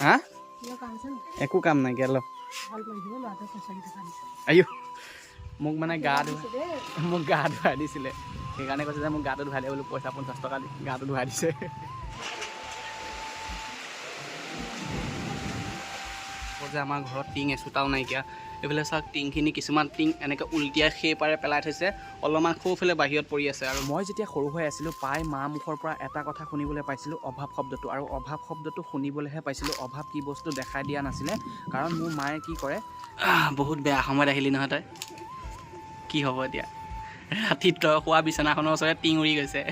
হা একো কাম নাইকিয়া আয়ো মোক মানে গা ধুৱাই মোক গা ধুৱাই দিছিলে সেইকাৰণে কৈছে যে মোক গাটো ধুৱাই দিয়ে বোলো পইচা পঞ্চাছ টকা দি গাটো ধুৱাই দিছে যে আমাৰ ঘৰত টিং এচোতাও নাইকিয়া এইফালে চাওক টিংখিনি কিছুমান টিং এনেকৈ উলটিয়াই সেই পাৰে পেলাই থৈছে। অলপমান সৌফালে বাহিৰত পৰি আছে আৰু। মই যেতিয়া সৰু হৈ আছিলোঁ প্ৰায় মা মুখৰ পৰা এটা কথা শুনিবলৈ পাইছিলোঁ অভাৱ শব্দটো। আৰু অভাৱ শব্দটো শুনিবলৈহে পাইছিলোঁ অভাৱ কি বস্তু দেখাই দিয়া নাছিলে। কাৰণ মোৰ মায়ে কি কৰে বহুত বেয়া সময়ত আহিলি নহয় তই? কি হ'ব এতিয়া? ৰাতি তই শোৱা বিচনাখনৰ ওচৰতে টিং উৰি গৈছে।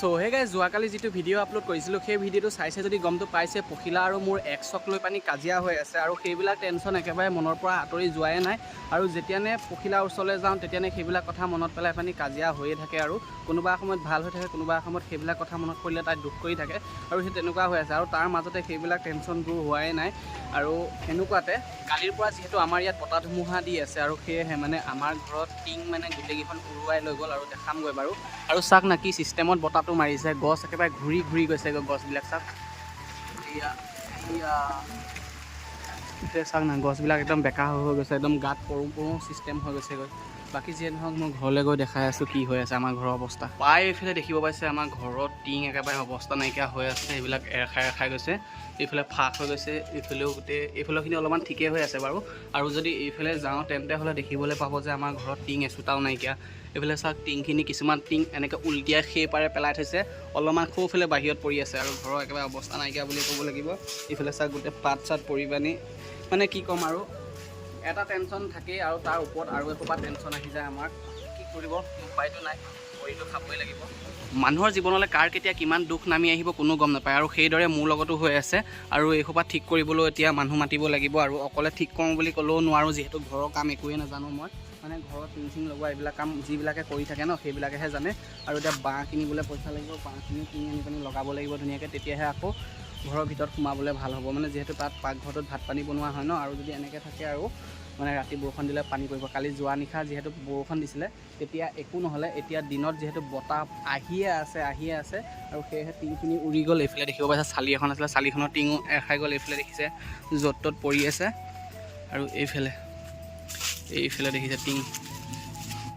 চ' হে গাই যোৱাকালি যিটো ভিডিঅ' আপলোড কৰিছিলোঁ সেই ভিডিঅ'টো চাইছে যদি গমটো পাইছে পখিলা আৰু মোৰ এক্সক লৈ পানি কাজিয়া হৈ আছে আৰু সেইবিলাক টেনশ্যন একেবাৰে মনৰ পৰা আঁতৰি যোৱাই নাই। আৰু যেতিয়ানে পখিলাৰ ওচৰলৈ যাওঁ তেতিয়ানে সেইবিলাক কথা মনত পেলাই পানি কাজিয়া হৈয়ে থাকে আৰু কোনোবা সময়ত ভাল হৈ থাকে কোনোবা সময়ত সেইবিলাক কথা মনত পৰিলে তাই দুখ কৰি থাকে আৰু সেই তেনেকুৱা হৈ আছে। আৰু তাৰ মাজতে সেইবিলাক টেনশ্যন দূৰ হোৱাই নাই। আৰু সেনেকুৱাতে কালিৰ পৰা যিহেতু আমাৰ ইয়াত বতাহ ধুমুহা দি আছে আৰু সেয়েহে মানে আমাৰ ঘৰত টিং মানে গোটেইকেইখন উৰুৱাই লৈ গ'ল আৰু দেখামগৈ বাৰু। আৰু চাওক না কি ছিষ্টেমত বতাহটো মাৰিছে গছ একেবাৰে ঘূৰি ঘূৰি গৈছেগৈ গছবিলাক চাওক। চাওক না গছবিলাক একদম বেকা হৈ হৈ গৈছে একদম গাত পৰো পৰো ছিষ্টেম হৈ গৈছেগৈ। বাকী যিয়ে নহওক মই ঘৰলৈ গৈ দেখাই আছোঁ কি হৈ আছে আমাৰ ঘৰৰ অৱস্থা। প্ৰায় এইফালে দেখিব পাইছে আমাৰ ঘৰত টিং একেবাৰে অৱস্থা নাইকিয়া হৈ আছে এইবিলাক এৰখাই এৰখাই গৈছে। এইফালে ফাঁক হৈ গৈছে এইফালেও গোটেই এইফালৰখিনি অলপমান ঠিকেই হৈ আছে বাৰু। আৰু যদি এইফালে যাওঁ তেন্তে হ'লে দেখিবলৈ পাব যে আমাৰ ঘৰত টিং এচোতাও নাইকিয়া। এইফালে চাওক টিংখিনি কিছুমান টিং এনেকৈ উলটিয়াই সেই পাৰে পেলাই থৈছে। অলপমান সৌফালে বাহিৰত পৰি আছে আৰু ঘৰৰ একেবাৰে অৱস্থা নাইকিয়া বুলি ক'ব লাগিব। এইফালে চাওক গোটেই পাত চাত পৰি পানি। মানে কি ক'ম আৰু এটা টেনশ্যন থাকেই আৰু তাৰ ওপৰত আৰু এসোপা টেনশ্যন আহি যায় আমাৰ। কি কৰিব উপায়টো নাই কৰিতো খাবই লাগিব। মানুহৰ জীৱনলৈ কাৰ কেতিয়া কিমান দুখ নামি আহিব কোনো গম নাপায় আৰু সেইদৰে মোৰ লগতো হৈ আছে আৰু এইসোপা ঠিক কৰিবলৈ এতিয়া মানুহ মাতিব লাগিব আৰু অকলে ঠিক কৰোঁ বুলি ক'লেও নোৱাৰোঁ যিহেতু ঘৰৰ কাম একোৱেই নাজানো মই। মানে ঘৰত টিং চিং লগোৱা, এইবিলাক কাম যিবিলাকে কৰি থাকে ন, সেইবিলাকেহে জানে। আৰু এতিয়া বাঁহ কিনিবলৈ পইচা লাগিব বাঁহখিনি কিনি আনি পিনি লগাব লাগিব ধুনীয়াকৈ, তেতিয়াহে আকৌ ঘৰৰ ভিতৰত সোমাবলৈ ভালো হ'ব। মানে যিহেতু তাত পাকঘৰটোত ভাত পানী বনোৱা হয় ন, আৰু যদি এনেকৈ থাকে আৰু মানে ৰাতি বৰষুণ দিলে পানী পৰিব। কালি যোৱা নিশা যিহেতু বৰষুণ দিছিলে, তেতিয়া একো নহ'লে, এতিয়া দিনত যিহেতু বতাহ আহিয়ে আছে আহিয়ে আছে, আৰু সেয়েহে টিংখিনি উৰি গ'ল। এইফালে দেখিব পাইছে, চালি এখন আছিলে, চালিখনৰ টিঙো এৰখাই গ'ল। এইফালে দেখিছে, য'ত ত'ত পৰি আছে। আৰু এইফালে এইফালে দেখিছে টিং।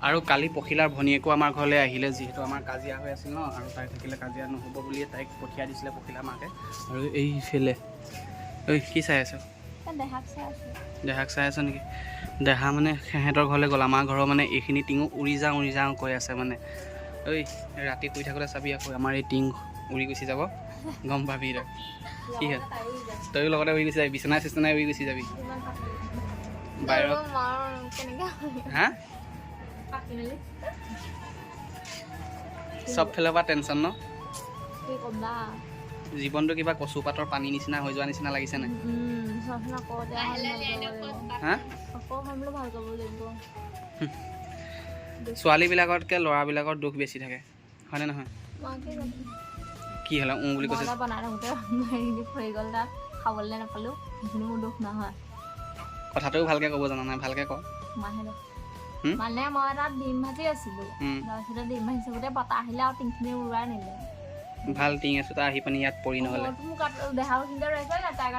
আৰু কালি পখিলাৰ ভনীয়েকো আমাৰ ঘৰলৈ আহিলে যিহেতু আমাৰ কাজিয়া হৈ আছিল ন আৰু তাই থাকিলে কাজিয়া নহ'ব বুলিয়ে তাইক পঠিয়াই দিছিলে পখিলা মাকে। আৰু এইফালে ঐ কি চাই আছ? দেহাক চাই আছোঁ। দেহাক চাই আছ নেকি? দেহা মানে সিহঁতৰ ঘৰলৈ গ'ল। আমাৰ ঘৰৰ মানে এইখিনি টিঙো উৰি যাওঁ উৰি যাওঁ কৈ আছে মানে। ঐ ৰাতি শুই থাকোঁতে চাবি আকৌ আমাৰ এই টিং উৰি গুচি যাব। গম পাবি তই। কি হ'ল? তয়ো লগতে উৰি গুচি যাবি বিচনাই চিচনাই উৰি গুচি যাবি। বাহিৰত কেনেকৈ হা পাতি মেলি চব ফালৰ পৰা টেনশ্যন ন? কি ক'বা? জীৱনটো কিবা কচু পাতৰ পানী নিচিনা হৈ যোৱা নিচিনা লাগিছে নাই? ছোৱালীবিলাকতকৈ ল'ৰাবিলাকৰ দুখ বেছি থাকে হয়নে নহয়? কি হ'লে ওঁ বুলি কৈছে? বনাই থাকোঁতে খাবলৈ নাপালোঁ সেইখিনি মোৰ দুখ নহয়। কথাটোও ভালকৈ ক'ব জানা নাই ভালকৈ ক? মানে মই তাত ডিম ভাজি আছিলোঁ। তাৰপিছতে ডিম ভাজি থাকোঁতে বতাহ আহিলে আৰু টিংখিনি উৰুৱাই নিলে। ভাল টিং এচোতা আহি পানি ইয়াত পৰি নহ'লে। তাই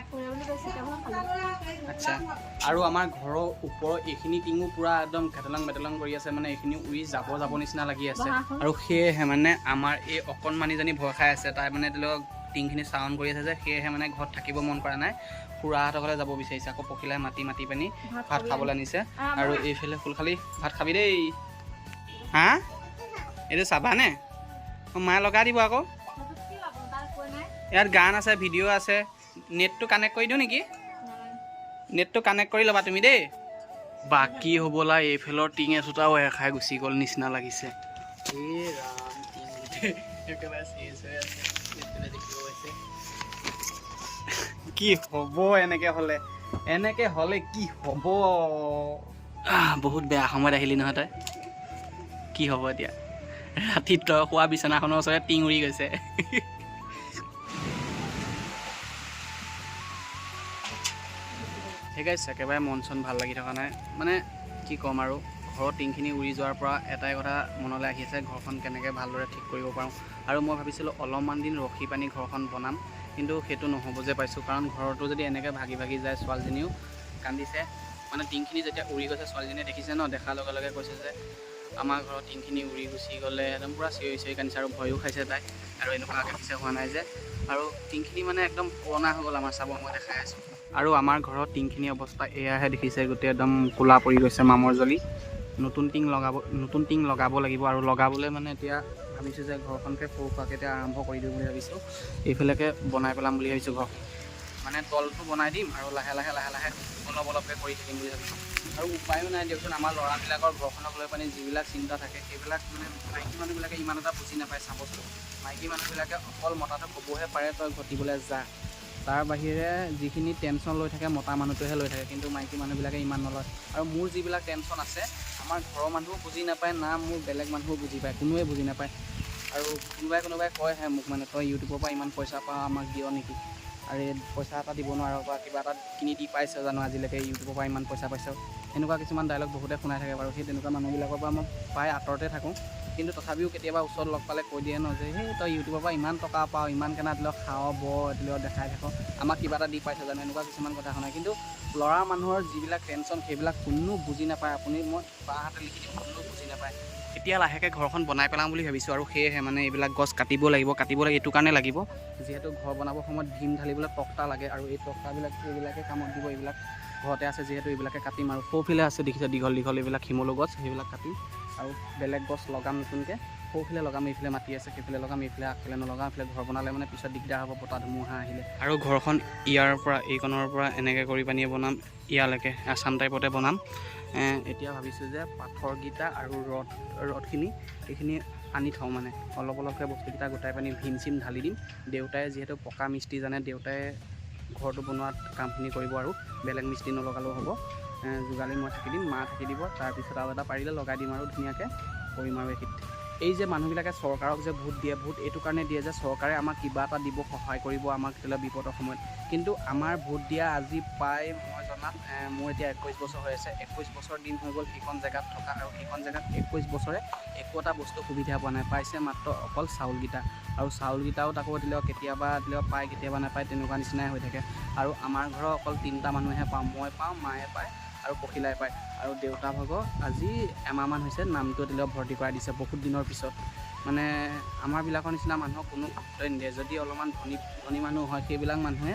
আচ্ছা আৰু আমাৰ ঘৰৰ ওপৰৰ এইখিনি টিঙো পূৰা একদম খেতলং মেতলং কৰি আছে মানে এইখিনি উৰি যাব যাব নিচিনা লাগি আছে। আৰু সেয়েহে মানে আমাৰ এই অকণমানিজনী ভয় খাই আছে তাই মানে ধৰি লওক টিংখিনি চাউণ্ড কৰি আছে যে সেয়েহে মানে ঘৰত থাকিব মন কৰা নাই। খুৰাহঁতৰ ঘৰলৈ যাব বিচাৰিছে আকৌ পখিলাই মাতি মাতি পিনি ভাত খাবলৈ আনিছে। আৰু এইফালে ফুলখালি ভাত খাবি দেই। হা? এইটো চাবানে? অঁ মায়ে লগাই দিব আকৌ। ইয়াত গান আছে ভিডিঅ' আছে। নেটটো কানেক্ট কৰি দিওঁ নেকি? নেটটো কানেক্ট কৰি ল'বা তুমি দেই। বাকী হ'বলা এইফালৰ টিং এচোটাও এখাই গুচি গ'ল নিচিনা লাগিছে। একেবাৰে আছে কি হ'ব এনেকে হ'লে? এনেকে হ'লে কি হ'ব? বহুত বেয়া সময়ত আহিলি নহয় তই। কি হ'ব এতিয়া? ৰাতি তই শোৱা বিচনাখনৰ ওচৰতে টিং উৰি গৈছে। সেই গাইছ একেবাৰে মন চন ভাল লাগি থকা নাই। মানে কি ক'ম আৰু? ঘৰৰ টিংখিনি উৰি যোৱাৰ পৰা এটাই কথা মনলৈ আহি আছে ঘৰখন কেনেকৈ ভালদৰে ঠিক কৰিব পাৰোঁ। আৰু মই ভাবিছিলোঁ অলপমান দিন ৰখি পানি ঘৰখন বনাম কিন্তু সেইটো নহ'ব যে পাইছোঁ। কাৰণ ঘৰটো যদি এনেকৈ ভাগি ভাগি যায় ছোৱালীজনীও কান্দিছে। মানে টিংখিনি যেতিয়া উৰি গৈছে ছোৱালীজনীয়ে দেখিছে ন দেখাৰ লগে লগে কৈছে যে আমাৰ ঘৰৰ টিংখিনি উৰি গুচি গ'লে একদম পূৰা চিঞৰি চিঞৰি কান্দিছে আৰু ভয়ো খাইছে তাই আৰু এনেকুৱাকৈ পিছে হোৱা নাই যে। আৰু টিংখিনি মানে একদম পুৰণা হৈ গ'ল আমাৰ চাব মই দেখাই আছোঁ। আৰু আমাৰ ঘৰত টিংখিনি অৱস্থা এয়াহে দেখিছে গোটেই একদম ক'লা পৰি গৈছে মামৰ জ্বলি। নতুন টিং লগাব নতুন টিং লগাব লাগিব আৰু লগাবলৈ মানে এতিয়া ভাবিছোঁ যে ঘৰখনকে সৰু সুৰাকৈ এতিয়া আৰম্ভ কৰি দিওঁ বুলি ভাবিছোঁ। এইফালেকে বনাই পেলাম বুলি ভাবিছোঁ ঘৰ। মানে তলটো বনাই দিম আৰু লাহে লাহে লাহে লাহে অলপ অলপকৈ কৰি থাকিম বুলি ভাবিছোঁ। আৰু উপায়ো নাই দিয়কচোন আমাৰ ল'ৰাবিলাকৰ ঘৰখনক লৈ পানি যিবিলাক চিন্তা থাকে সেইবিলাক মানে মাইকী মানুহবিলাকে ইমান এটা বুজি নাপায় চাবচোন। মাইকী মানুহবিলাকে অকল মতাটো ক'বহে পাৰে তই ঘটিবলৈ যা। তাৰ বাহিৰে যিখিনি টেনশ্যন লৈ থাকে মতা মানুহটোহে লৈ থাকে কিন্তু মাইকী মানুহবিলাকে ইমান নলয়। আৰু মোৰ যিবিলাক টেনশ্যন আছে আমাৰ ঘৰৰ মানুহো বুজি নাপায় না মোৰ বেলেগ মানুহো বুজি পায় কোনোৱে বুজি নাপায়। আৰু কোনোবাই কোনোবাই কয়হে মোক মানে তই ইউটিউবৰ পৰা ইমান পইচা পাওঁ আমাক দিয় নেকি? আৰু পইচা এটা দিব নোৱাৰ বা কিবা এটা কিনি দি পাইছ জানো আজিলৈকে ইউটিউবৰ পৰা ইমান পইচা পাইছ। এনেকুৱা কিছুমান ডাইলগ বহুতে শুনাই থাকে বাৰু। সেই তেনেকুৱা মানুহবিলাকৰ পৰা মই প্ৰায় আঁতৰতে থাকোঁ। কিন্তু তথাপিও কেতিয়াবা ওচৰত লগ পালে কৈ দিয়ে ন যে সেই তই ইউটিউবৰ পৰা ইমান টকা পাওঁ ইমান কেনা দিলেও খাওঁ ব দিলেও দেখাই থাক আমাক কিবা এটা দি পাইছ জানো? এনেকুৱা কিছুমান কথা শুনাই। কিন্তু ল'ৰা মানুহৰ যিবিলাক টেনশ্যন সেইবিলাক কোনো বুজি নাপায়। আপুনি মই বাঁহাতে লিখি দিম কোনো বুজি নাপায়। এতিয়া লাহেকৈ ঘৰখন বনাই পেলাম বুলি ভাবিছোঁ আৰু সেয়েহে মানে এইবিলাক গছ কাটিব লাগিব কাটিব লাগে এইটো কাৰণে লাগিব। যিহেতু ঘৰ বনাবৰ সময়ত ভীম ঢালিবলৈ তক্তা লাগে আৰু এই তক্তাবিলাক এইবিলাকে কামত দিব এইবিলাক ঘৰতে আছে যিহেতু এইবিলাকে কাটিম আৰু সৌফালে আছে দেখিছে দীঘল দীঘল এইবিলাক শিমলু গছ সেইবিলাক কাটিম আৰু বেলেগ গছ লগাম নতুনকৈ। সৌফালে লগাম এইফালে মাটি আছে সেইফালে লগাম এইফালে আগফালে নলগাম এইফালে ঘৰ বনালে মানে পিছত দিগদাৰ হ'ব বতাহ ধুমুহা আহিলে। আৰু ঘৰখন ইয়াৰ পৰা এইকণৰ পৰা এনেকৈ কৰি পানিয়ে বনাম ইয়ালৈকে আছাম টাইপতে বনাম। এতিয়া ভাবিছোঁ যে পাথৰকেইটা আৰু ৰদ ৰদখিনি এইখিনি আনি থওঁ মানে। অলপ অলপকৈ বস্তুকেইটা গোটাই পানি ভীম চিম ঢালি দিম। দেউতাই যিহেতু পকা মিস্ত্ৰী জানে দেউতাই ঘৰটো বনোৱাত কামখিনি কৰিব আৰু। বেলেগ মিস্ত্ৰী নলগালেও হ'ব। যোগালী মই থাকি দিম মা থাকি দিব। তাৰপিছত আৰু এটা পাৰিলে লগাই দিম আৰু ধুনীয়াকৈ। কৰিম আৰু এইখিনিত এই যে মানুহবিলাকে চৰকাৰক যে ভোট দিয়ে ভোট এইটো কাৰণে দিয়ে যে চৰকাৰে আমাক কিবা এটা দিব সহায় কৰিব আমাক কেতিয়াবা বিপদৰ সময়ত। কিন্তু আমাৰ ভোট দিয়া আজি প্ৰায় মই জনাত মোৰ এতিয়া একৈছ বছৰ হৈ আছে। একৈছ বছৰ দিন হৈ গ'ল সেইখন জেগাত থকা আৰু সেইখন জেগাত একৈছ বছৰে একো এটা বস্তু সুবিধা পোৱা নাই। পাইছে মাত্ৰ অকল চাউলকেইটা। আৰু চাউলকেইটাও তাকো দিলেও কেতিয়াবা দিলেও পায় কেতিয়াবা নাপায় তেনেকুৱা নিচিনাই হৈ থাকে। আৰু আমাৰ ঘৰৰ অকল তিনিটা মানুহে পাওঁ। মই পাওঁ মায়ে পায় আৰু পখিলাই পায়। আৰু দেউতা ভাগৰ আজি এমাহমান হৈছে নামটো দিলেও ভৰ্তি কৰাই দিছে বহুত দিনৰ পিছত। মানে আমাৰবিলাকৰ নিচিনা মানুহক কোনো যদি অলপমান ধনী ধনী মানুহ হয় সেইবিলাক মানুহে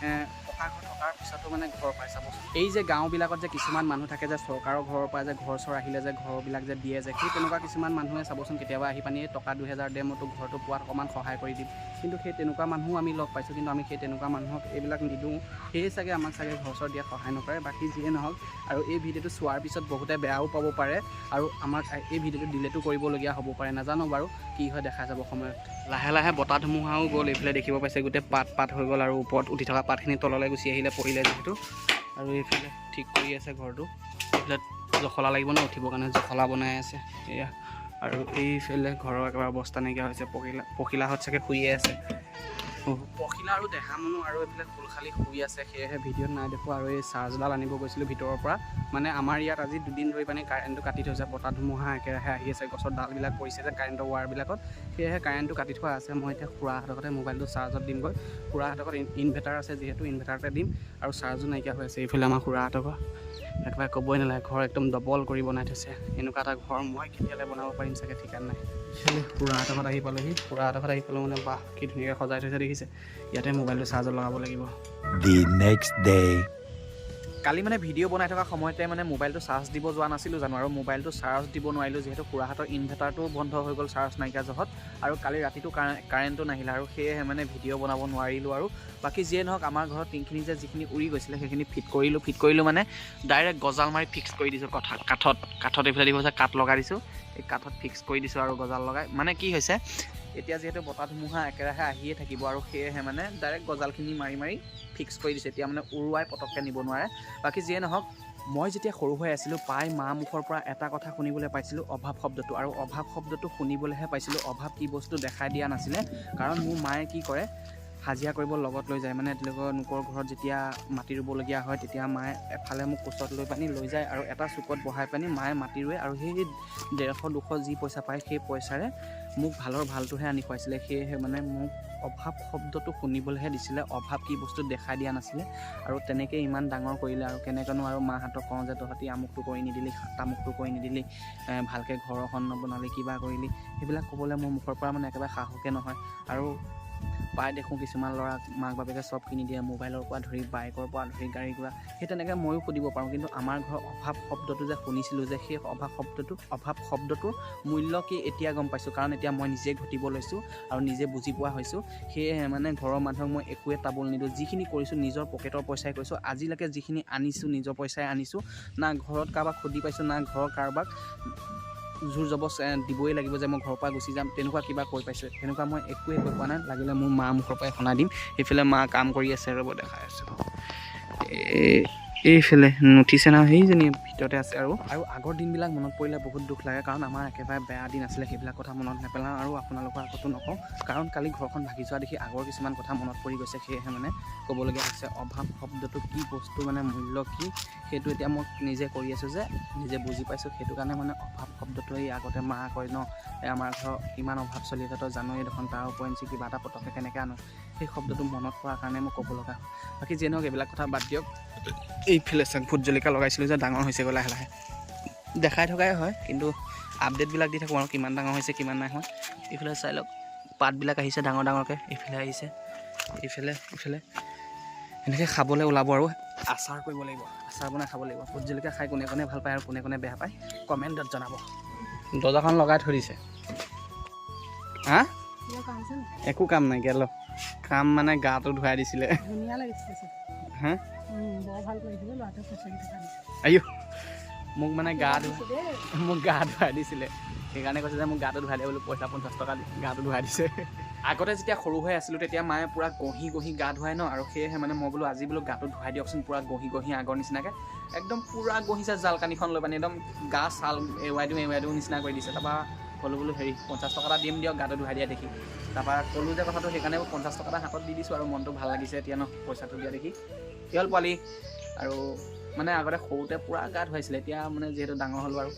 ঘৰ থকাৰ পিছতো মানে ঘৰ পাই চাবচোন। এই যে গাঁওবিলাকত যে কিছুমান মানুহ থাকে যে চৰকাৰৰ ঘৰৰ পৰা যে ঘৰ চৰ আহিলে যে ঘৰবিলাক যে দিয়ে যে সেই তেনেকুৱা কিছুমান মানুহে চাবচোন কেতিয়াবা আহি পানি টকা দুহেজাৰ দে মই তোক ঘৰটো পোৱাত অকণমান সহায় কৰি দিম। কিন্তু সেই তেনেকুৱা মানুহো আমি লগ পাইছোঁ কিন্তু আমি সেই তেনেকুৱা মানুহক এইবিলাক নিদিওঁ। সেয়ে চাগে আমাক চাগে ঘৰ চৰ দিয়াত সহায় নকৰে বাকী যিয়ে নহওক। আৰু এই ভিডিঅ'টো চোৱাৰ পিছত বহুতে বেয়াও পাব পাৰে আৰু আমাক এই ভিডিঅ'টো ডিলেটো কৰিবলগীয়া হ'ব পাৰে নাজানো বাৰু কি হয় দেখা যাব সময়ত। লাহে লাহে বতাহ ধুমুহাও গ'ল এইফালে দেখিব পাইছে গোটেই পাত পাত হৈ গ'ল আৰু ওপৰত উঠি থকা পাতখিনি তললৈ গুচি আহিলে পৰিলে যিহেতু। আৰু এইফালে ঠিক কৰি আছে ঘৰটো। এইফালে জখলা লাগিব ন উঠিবৰ কাৰণে জখলা বনাই আছে। এয়া। আৰু এইফালে ঘৰৰ একেবাৰে অৱস্থা নাইকিয়া হৈছে। পখিলা পখিলাহঁত চাগে শুইয়ে আছে। পখিলা আৰু দেহা মানুহ আৰু এইফালে খোলখালি শুই আছে সেয়েহে ভিডিঅ'ত নাই দেখোঁ আৰু এই চাৰ্জডাল আনিব গৈছিলোঁ ভিতৰৰ পৰা। মানে আমাৰ ইয়াত আজি দুদিন ধৰি মানে কাৰেণ্টটো কাটি থৈছে বতাহ ধুমুহা একেৰাহে আহি আছে গছৰ ডালবিলাক পৰিছে যে কাৰেণ্টৰ ৱাৰবিলাকত সেয়েহে কাৰেণ্টটো কাটি থোৱা আছে মই এতিয়া খুৰাহঁতৰ ঘৰতে মোবাইলটো চাৰ্জত দিমগৈ। খুৰাহঁতৰ ঘৰত ইনভাৰ্টাৰ আছে যিহেতু ইনভাৰ্টাৰতে দিম আৰু চাৰ্জো নাইকিয়া হৈ আছে এইফালে আমাৰ খুৰাহঁতৰ ঘৰ। একেবাৰে ক'বই নালাগে ঘৰ একদম ডবল কৰি বনাই থৈছে। এনেকুৱা এটা ঘৰ মই কেতিয়ালৈ বনাব পাৰিম চাগে ঠিকান নাই। খুৰা খুৰাহঁতৰ আহি পালোহি। খুৰা ঘৰত আহি পালোঁ মানে বাহ কি ধুনীয়াকৈ সজাই থৈছে দেখিছে। ইয়াতে মোবাইলটো চাৰ্জত লগাব লাগিব। The next day. কালি মানে ভিডিঅ' বনাই থকা সময়তে মানে মোবাইলটো চাৰ্জ দিব যোৱা নাছিলোঁ জানো আৰু মোবাইলটো চাৰ্জ দিব নোৱাৰিলোঁ যিহেতু খুৰাহঁতৰ ইনভাৰ্টাৰটো বন্ধ হৈ গ'ল চাৰ্জ নাইকিয়া জহত আৰু কালি ৰাতিটো কাৰে- কাৰেণ্টটো নাহিলে আৰু সেয়েহে মানে ভিডিঅ' বনাব নোৱাৰিলোঁ আৰু বাকী যিয়ে নহওক আমাৰ ঘৰত টিংখিনি যে যিখিনি উৰি গৈছিলে সেইখিনি ফিট কৰিলোঁ ফিট কৰিলোঁ মানে ডাইৰেক্ট গজাল মাৰি ফিক্স কৰি দিছোঁ কথা কাঠত কাঠত এইফালে দিব কাঠ লগাই দিছোঁ এই কাঠত ফিক্স কৰি দিছোঁ আৰু গজাল লগাই মানে কি হৈছে এতিয়া যিহেতু বতাহ ধুমুহা একেৰাহে আহিয়ে থাকিব আৰু সেয়েহে মানে ডাইৰেক্ট গজালখিনি মাৰি মাৰি ফিক্স কৰি দিছে। এতিয়া মানে উৰুৱাই পটককৈ নিব নোৱাৰে। বাকী যিয়ে নহওক মই যেতিয়া সৰু হৈ আছিলোঁ প্ৰায় মা মুখৰ পৰা এটা কথা শুনিবলৈ পাইছিলোঁ অভাৱ শব্দটো। আৰু অভাৱ শব্দটো শুনিবলৈহে পাইছিলোঁ অভাৱ কি বস্তু দেখাই দিয়া নাছিলে। কাৰণ মোৰ মায়ে কি কৰে হাজিৰা কৰিব লগত লৈ যায়। মানে তেওঁলোকৰ লোকৰ ঘৰত যেতিয়া মাটি ৰুবলগীয়া হয় তেতিয়া মায়ে এফালে মোক কোচত লৈ পানি লৈ যায় আৰু এটা চুকত বহাই পানি মায়ে মাটি ৰুৱে। আৰু সেই ডেৰশ দুশ যি পইচা পায় সেই পইচাৰে মোক ভালৰ ভালটোহে আনি খুৱাইছিলে সেয়েহে মানে মোক অভাৱ শব্দটো শুনিবলৈহে দিছিলে অভাৱ কি বস্তু দেখাই দিয়া নাছিলে আৰু তেনেকৈ ইমান ডাঙৰ কৰিলে আৰু কেনেকৈনো আৰু মাহঁতক কওঁ যে তহঁতি আমুকটো কৰি নিদিলি তামুকটো কৰি নিদিলি ভালকৈ ঘৰ এখন নবনালি কিবা কৰিলি সেইবিলাক ক'বলৈ মোৰ মুখৰ পৰা মানে একেবাৰে সাহসে নহয় আৰু প্ৰায় দেখোঁ কিছুমান ল'ৰাক মাক বাপেকে চব কিনি দিয়ে মোবাইলৰ পৰা ধৰি বাইকৰ পৰা ধৰি গাড়ী ঘোঁৰা সেই তেনেকৈ ময়ো সুধিব পাৰোঁ। কিন্তু আমাৰ ঘৰৰ অভাৱ শব্দটো যে শুনিছিলোঁ যে সেই অভাৱ শব্দটো অভাৱ শব্দটোৰ মূল্য কি এতিয়া গম পাইছোঁ। কাৰণ এতিয়া মই নিজে ঘটিব লৈছোঁ আৰু নিজে বুজি পোৱা হৈছোঁ। সেয়েহে মানে ঘৰৰ মানুহক মই একোৱে তাবোল নিদিওঁ। যিখিনি কৰিছোঁ নিজৰ পকেটৰ পইচাই কৰিছোঁ। আজিলৈকে যিখিনি আনিছোঁ নিজৰ পইচাই আনিছোঁ না ঘৰত কাৰোবাক সুধি পাইছোঁ না ঘৰৰ কাৰোবাক জোৰ জবচ দিবই লাগিব যে মই ঘৰৰ পৰা গুচি যাম তেনেকুৱা কিবা কৈ পাইছোঁ। তেনেকুৱা মই একোৱে কৈ পোৱা নাই লাগিলে মোৰ মা মুখৰ পৰাই শুনাই দিম। সেইফালে মা কাম কৰি আছে ৰ'ব দেখাই আছোঁ। এই এইফালে নুঠিছে না সেইজনী ভিতৰতে আছে আৰু। আৰু আগৰ দিনবিলাক মনত পৰিলে বহুত দুখ লাগে কাৰণ আমাৰ একেবাৰে বেয়া দিন আছিলে সেইবিলাক কথা মনত নেপেলাওঁ আৰু আপোনালোকৰ আগতো নকওঁ। কাৰণ কালি ঘৰখন ভাগি যোৱা দেখি আগৰ কিছুমান কথা মনত পৰি গৈছে সেয়েহে মানে ক'বলগীয়া হৈছে অভাৱ শব্দটো কি বস্তু মানে মূল্য কি সেইটো এতিয়া মই নিজে কৰি আছোঁ যে নিজে বুজি পাইছোঁ সেইটো কাৰণে মানে অভাৱ শব্দটো এই আগতে মা কয় ন এই আমাৰ ঘৰ কিমান অভাৱ চলি আছে তই জানোৱেই দেখোন তাৰ উপৰিঞ্চি কিবা এটা পটককৈ কেনেকৈ আনো। সেই শব্দটো মনত পৰাৰ কাৰণে মই ক'ব লগা হ'ল। বাকী যিয়ে নহওক এইবিলাক কথা বাদ দিয়ক। এইফালে চাওক ভোট জলকীয়া লগাইছিলোঁ যে ডাঙৰ লাহে লাহে। দেখাই থকাই হয় কিন্তু আপডেটবিলাক দি থাকোঁ আৰু কিমান ডাঙৰ হৈছে কিমান নাই হোৱা। এইফালে চাই লওক পাতবিলাক আহিছে ডাঙৰ ডাঙৰকৈ এইফালে আহিছে এইফালে এইফালে এনেকৈ খাবলৈ ওলাব আৰু আচাৰ কৰিব লাগিব আচাৰ বনাই খাব লাগিব। ভোট জলকীয়া খাই কোনে কোনে ভাল পায় আৰু কোনে কোনে বেয়া পায় কমেণ্টত জনাব। দৰ্জাখন লগাই থৈ দিছে। হা? একো কাম নাইকিয়া ল। কাম মানে গাটো ধুৱাই দিছিলে। ধুনীয়া মোক মানে গা ধুৱাই। মোক গা ধুৱাই দিছিলে। সেইকাৰণে কৈছে যে মোক গাটো ধুৱাই দিয়ে বোলো পইচা পঞ্চাছ টকা গাটো ধুৱাই দিছে। আগতে যেতিয়া সৰু হৈ আছিলোঁ তেতিয়া মায়ে পূৰা গহি গহি গা ধুৱাই ন আৰু সেয়েহে মানে মই বোলো আজি বোলো গাটো ধুৱাই দিয়কচোন পূৰা গহি গহি আগৰ নিচিনাকৈ। একদম পূৰা গহিছে জালকানিখন লৈ পানি একদম গা ছাল এৰুৱাই দিওঁ এৰুৱাই দিওঁ নিচিনা কৰি দিছে। তাৰপৰা ক'লোঁ বোলো হেৰি পঞ্চাছ টকা এটা দিম দিয়ক গাটো ধুৱাই দিয়া দেখি। তাৰপৰা ক'লোঁ যে কথাটো সেইকাৰণে পঞ্চাছ টকা এটা হাতত দি দিছোঁ আৰু মনটো ভাল লাগিছে এতিয়া ন পইচাটো দিয়া দেখি। কি হ'ল পোৱালি? আৰু মানে আগতে সৰুতে পূৰা গা ধুৱাইছিলে, এতিয়া মানে যিহেতু ডাঙৰ হ'লোঁ আৰু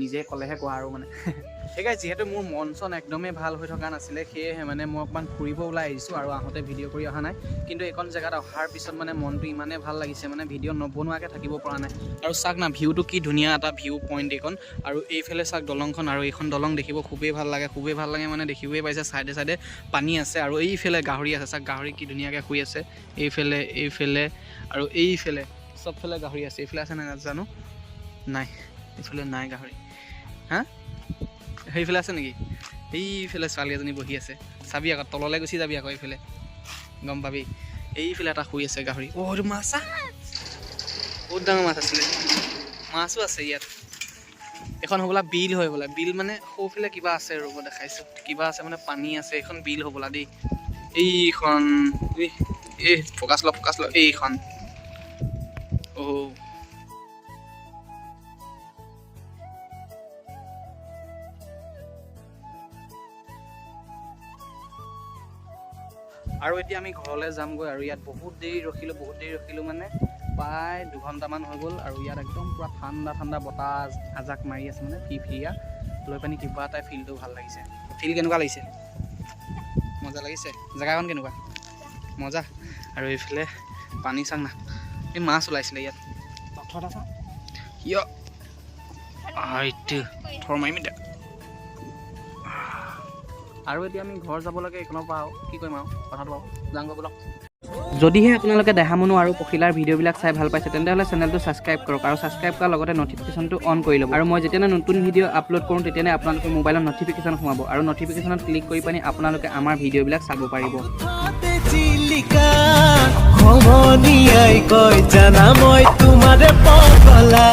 নিজে ক'লেহে কোৱা আৰু মানে। সেইকাৰণে যিহেতু মোৰ মন চন একদমেই ভালো হৈ থকা নাছিলে, সেয়েহে মানে মই অকণমান ফুৰিব ওলাই আহিছোঁ আৰু আহোঁতে ভিডিঅ' কৰি অহা নাই। কিন্তু এইখন জেগাত অহাৰ পিছত মানে মনটো ইমানেই ভালো লাগিছে মানে ভিডিঅ' নবনোৱাকৈ থাকিব পৰা নাই। আৰু চাওক না, ভিউটো কি ধুনীয়া এটা ভিউ পইণ্ট এইখন আৰু এইফালে চাওক দলংখন আৰু এইখন দলং দেখিব খুবেই ভালো লাগে, খুবেই ভালো লাগে মানে দেখিবই পাইছে ছাইডে ছাইডে পানী আছে আৰু এইফালে গাহৰি আছে চাওক গাহৰি কি ধুনীয়াকৈ শুই আছে, এইফালে এইফালে আৰু এইফালে চবফালে গাহৰি আছে, এইফালে আছে নাই নাজানো? নাই, এইফালে নাই গাহৰি। হা? সেইফালে আছে নেকি? এইফালে ছোৱালী এজনী বহি আছে। চাবি আকৌ, তললৈ গুচি যাবি আকৌ এইফালে। গম পাবি। এইফালে এটা শুই আছে গাহৰি। অ' এইটো মাছ! বহুত ডাঙৰ মাছ আছিলে। মাছো আছে ইয়াত। এখন হ'বলা বিল হয় হ'বলা। বিল মানে সৌফালে কিবা আছে ৰ'ব, দেখাইছোঁ। কিবা আছে মানে পানী আছে, এইখন বিল হ'বলা দেই। এইখন, এই- এই ফকাচ ল ফকাচ ল, এইখন। অ' আৰু এতিয়া আমি ঘৰলৈ যামগৈ আৰু ইয়াত বহুত দেৰি ৰখিলোঁ বহুত দেৰি ৰখিলোঁ মানে। প্ৰায় দুঘণ্টামান হৈ গ'ল আৰু ইয়াত একদম পূৰা ঠাণ্ডা ঠাণ্ডা বতাহ আজাক মাৰি আছে মানে ফি ফিয়া লৈ পানি কিবা এটা ফিলটো ভাল লাগিছে। ফিল কেনেকুৱা লাগিছে? মজা লাগিছে? জেগাখন কেনেকুৱা? মজা। আৰু এইফালে পানী চাং না এই মাছ ওলাইছিলে ইয়াত। পথত আছা মাৰিম এতিয়া। আৰু এতিয়া আমি ঘৰ যাব লাগে এইখনৰ পৰা কি কৰিম আৰু? কথাটো বাৰু। যাওঁগৈ বলক। যদিহে আপোনালোকে দেহামনো আৰু পখিলাৰ ভিডিঅ'বিলাক চাই ভালো পাইছে তেন্তে চেনেলটো ছাবস্ক্ৰাইব কৰক আৰু ছাবস্ক্ৰাইব কৰাৰ লগতে নটিফিকেশ্যনটো অন কৰি ল'ব। আৰু মই যেতিয়া নতুন ভিডিঅ' আপলোড কৰোঁ তেতিয়া আপোনালোকে মোবাইলত নটিফিকেশ্যন সোমাব। আৰু নটিফিকেশ্যনত ক্লিক কৰি পানি আপোনালোকে আমাৰ ভিডিঅ'বিলাক চাব পাৰিব। চিলিকা সমনীয়াই কয় জানা মই তোমারে পগলা।